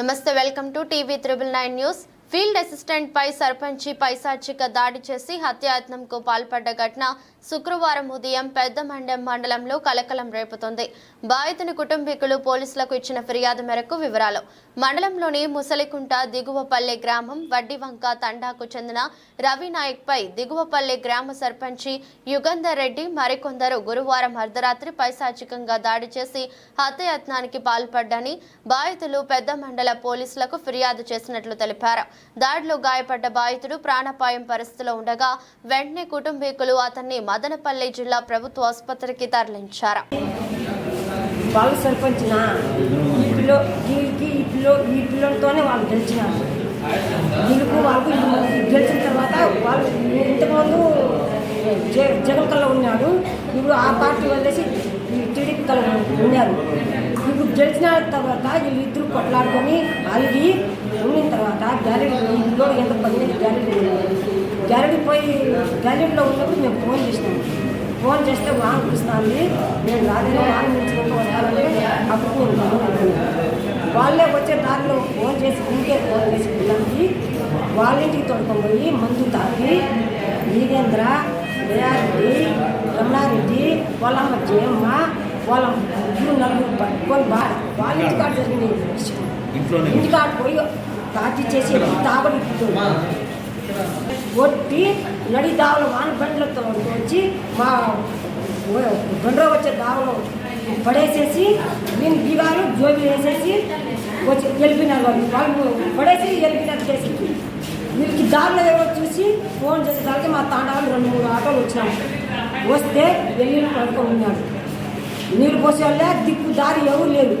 నమస్తే welcome to TV triple nine news Field assistant పై సర్పంచి పైశాచిక దాడి చేసి హత్యాయత్నంకు పాల్పడ్డ ఘటన శుక్రవారం ఉదయం పెద్దమండెం మండలంలో కలకలం రేపుతోంది. బాధితుని కుటుంబీకులు పోలీసులకు ఇచ్చిన ఫిర్యాదు మేరకు వివరాలు. మండలంలోని ముసలికుంట దిగువపల్లె గ్రామం వడ్డివంక తండాకు చెందిన రవి పై దిగువపల్లె గ్రామ సర్పంచి యుగంధర్ రెడ్డి మరికొందరు గురువారం అర్ధరాత్రి పైశాచికంగా దాడి చేసి హత్యాయత్నానికి పాల్పడ్డని బాధితులు పెద్ద మండల పోలీసులకు ఫిర్యాదు చేసినట్లు తెలిపారు. దాడిలో గాయపడ్డ బాధితుడు ప్రాణాపాయం పరిస్థితిలో ఉండగా వెంటనే కుటుంబీకులు అతన్ని మదనపల్లి జిల్లా ప్రభుత్వ ఆసుపత్రికి తరలించారు. వాళ్ళు వీళ్ళకి ఈ పిల్లలతోనే వాళ్ళు గెలిచినారు. వీళ్ళకు వాళ్ళకు గెలిచిన తర్వాత వాళ్ళు ఇంతకుముందు జగన్ కల్లా ఉన్నాడు ఇప్పుడు ఆ పార్టీ వదిలేసి టీడీపీ కల్లా ఉన్నారు. గెలిచిన తర్వాత వీళ్ళు ఇద్దరు కొట్లాడుకొని అలిగి ఉండిన తర్వాత గ్యాలరీ ఇంట్లో ఎంత పదిహేను గ్యాలరీ గ్యాలరీ పోయి గ్యాలరీలో ఉన్నప్పుడు మేము ఫోన్ చేసినాము ఫోన్ చేస్తే వాన్ పిలుస్తుంది నేను రాలేను వాన్ నిలుచుకుంటూ వస్తానంటే అప్పుడు వాళ్ళే వచ్చే దారిలో ఫోన్ చేసి ఇంకే ఫోన్ చేసి పిల్లలకి వాళ్ళ ఇంటికి తొడుకొని పోయి మందు తాగి వీరేంద్ర దయారెడ్డి రమణారెడ్డి వాళ్ళమ్మ జయమ్మ వాళ్ళ. ముగ్గురు నలుగురు పట్టుకొని వాళ్ళ ఇంటికాడ జరిగిన ఇంట్లోనే. ఇంటికాడ పోయి తాటి చేసి తాగడి కొట్టి నడి దావలు వాన బండ్లతో వచ్చి మా బండ్ర వచ్చే దావలో పడేసేసి నేను దిగారు జోబి వేసేసి వచ్చి వెళ్ళిపోయినారు వాళ్ళు. వాళ్ళు పడేసి వెళ్ళిపోయినట్టు చేసి. వీళ్ళకి దారిలో ఎవరో చూసి ఫోన్ చేసేదానికి మా తాండాలు రెండు మూడు ఆటోలు వచ్చినాము వస్తే వెళ్ళి పడుకొని ఉన్నాడు. నీళ్ళు పోసేవాళ్ళే దిక్కు దారి ఎవరు లేదు.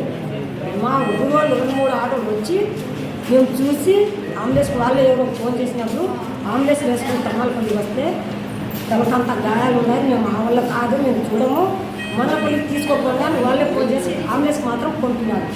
మా ఊరు వాళ్ళు రెండు మూడు ఆటోలు వచ్చి మేము చూసి అంబులెన్స్ వాళ్ళే ఎవరో ఫోన్ చేసినప్పుడు అంబులెన్స్ వేసుకుని తమ్మలపల్లి వస్తే తనకంత గాయాలు ఉన్నాయి మేము మా వల్ల కాదు మేము చూడము. మనపల్లికి తీసుకోకుండా వాళ్ళే ఫోన్ చేసి అంబులెన్స్ మాత్రం కొంటున్నారు